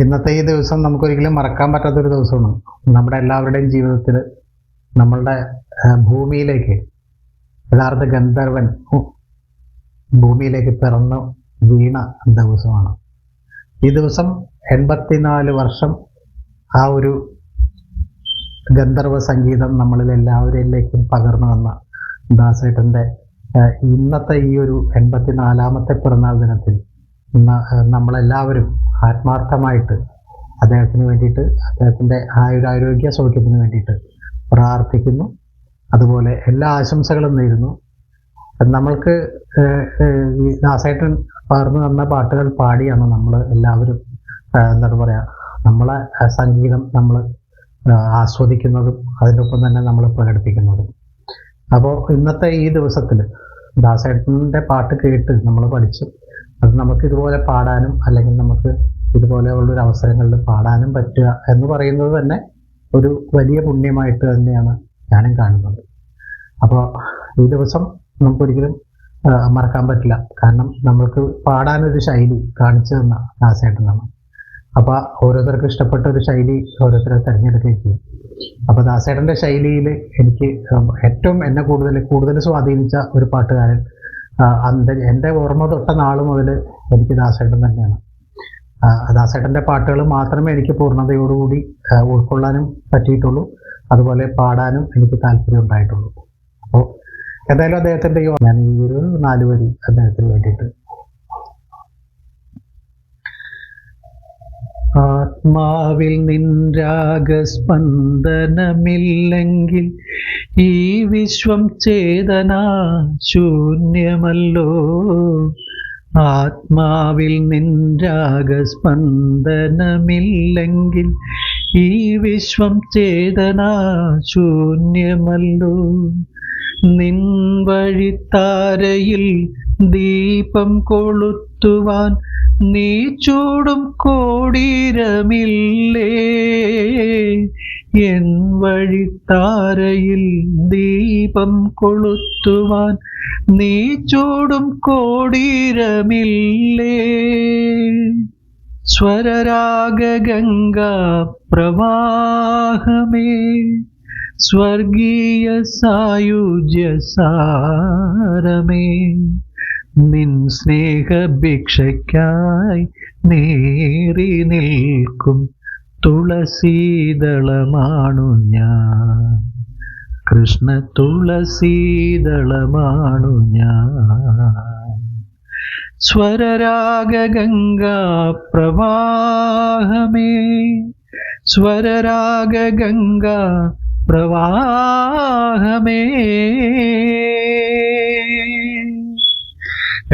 ഇന്നത്തെ ഈ ദിവസം നമുക്കൊരിക്കലും മറക്കാൻ പറ്റാത്തൊരു ദിവസമാണ്. നമ്മുടെ എല്ലാവരുടെയും ജീവിതത്തിൽ നമ്മളുടെ ഭൂമിയിലേക്ക് യഥാർത്ഥ ഗന്ധർവൻ ഭൂമിയിലേക്ക് പിറന്നു വീണ ദിവസമാണ്. ഈ ദിവസം എൺപത്തിനാല് വർഷം ആ ഒരു ഗന്ധർവ സംഗീതം നമ്മളിൽ എല്ലാവരിലേക്കും പകർന്നു വന്ന ദാസേട്ടന്റെ ഇന്നത്തെ ഈ ഒരു എൺപത്തിനാലാമത്തെ പിറന്നാൾ ദിനത്തിൽ നമ്മളെല്ലാവരും ആത്മാർത്ഥമായിട്ട് അദ്ദേഹത്തിന് വേണ്ടിയിട്ട് അദ്ദേഹത്തിന്റെ ആയുരാരോഗ്യ സൗഖ്യത്തിന് വേണ്ടിയിട്ട് പ്രാർത്ഥിക്കുന്നു. അതുപോലെ എല്ലാ ആശംസകളും നേരുന്നു. നമ്മൾക്ക് ദാസേട്ടൻ പകർന്നു തന്ന പാട്ടുകൾ പാടിയാണ് നമ്മൾ എല്ലാവരും എന്താണ് പറയുക നമ്മളെ സംഗീതം നമ്മൾ ആസ്വദിക്കുന്നതും അതിനൊപ്പം തന്നെ നമ്മൾ പ്രകടിപ്പിക്കുന്നതും. അപ്പോൾ ഇന്നത്തെ ഈ ദിവസത്തിൽ ദാസേട്ടന്റെ പാട്ട് കേട്ട് നമ്മൾ പഠിച്ചു. അത് നമുക്ക് ഇതുപോലെ പാടാനും അല്ലെങ്കിൽ നമുക്ക് ഇതുപോലെയുള്ളൊരു അവസരങ്ങളിൽ പാടാനും പറ്റുക എന്ന് പറയുന്നത് തന്നെ ഒരു വലിയ പുണ്യമായിട്ട് തന്നെയാണ് ഞാനും കാണുന്നത്. അപ്പോൾ ഈ ദിവസം നമുക്കൊരിക്കലും മറക്കാൻ പറ്റില്ല. കാരണം നമ്മൾക്ക് പാടാനൊരു ശൈലി കാണിച്ചു തന്ന ദാസേട്ടനാണ്. അപ്പോൾ ഓരോരുത്തർക്കും ഇഷ്ടപ്പെട്ട ഒരു ശൈലി ഓരോരുത്തരെ തിരഞ്ഞെടുക്കുകയും ചെയ്യും. അപ്പോൾ ദാസേട്ടന്റെ ശൈലിയിൽ എനിക്ക് ഏറ്റവും എന്നെ കൂടുതൽ കൂടുതൽ സ്വാധീനിച്ച ഒരു പാട്ടുകാരൻ എന്റെ എന്റെ ഓർമ്മ തൊട്ട നാൾ മുതൽ എനിക്ക് ദാസേട്ടൻ തന്നെയാണ്. ദാസേട്ടന്റെ പാട്ടുകൾ മാത്രമേ എനിക്ക് പൂർണതയോടുകൂടി ഉൾക്കൊള്ളാനും പറ്റിയിട്ടുള്ളൂ. അതുപോലെ പാടാനും എനിക്ക് താല്പര്യം ഉണ്ടായിട്ടുള്ളൂ. അപ്പോൾ എന്തായാലും അദ്ദേഹത്തിന്റെ ഞാൻ ഈ ഒരു നാല് വരി അദ്ദേഹത്തിന് വേണ്ടിയിട്ട്. ആത്മാവിൽ നിൻരാഗസ്പന്ദനമില്ലെങ്കിൽ ഈ വിശ്വം ചേതന ശൂന്യമല്ലോ. ആത്മാവിൽ നിൻരാഗസ്പന്ദനമില്ലെങ്കിൽ ഈ വിശ്വം ചേതനാ ശൂന്യമല്ലോ നിൻ വഴിത്താരയിൽ ദീപം കൊളുത്തുവാൻ നീ ചൂടും കോടീരമില്ലേ? എൻ വഴിത്താരയിൽ ദീപം കൊളുത്തുവാൻ നീ ചൂടും കോടീരമില്ലേ? ഗംഗാ പ്രവാഹമേ സ്വർഗീയ സായുജ്യ സാരമേ. നിൻ സ്നേഹഭിക്ഷയ്ക്കായി നേറി നിൽക്കും തുളസീതളമാണു ഞാൻ. കൃഷ്ണ തുളസീതളമാണു ഞാൻ. സ്വരരാഗംഗ പ്രവാഹമേ സ്വരരാഗംഗ പ്രവാഹമേ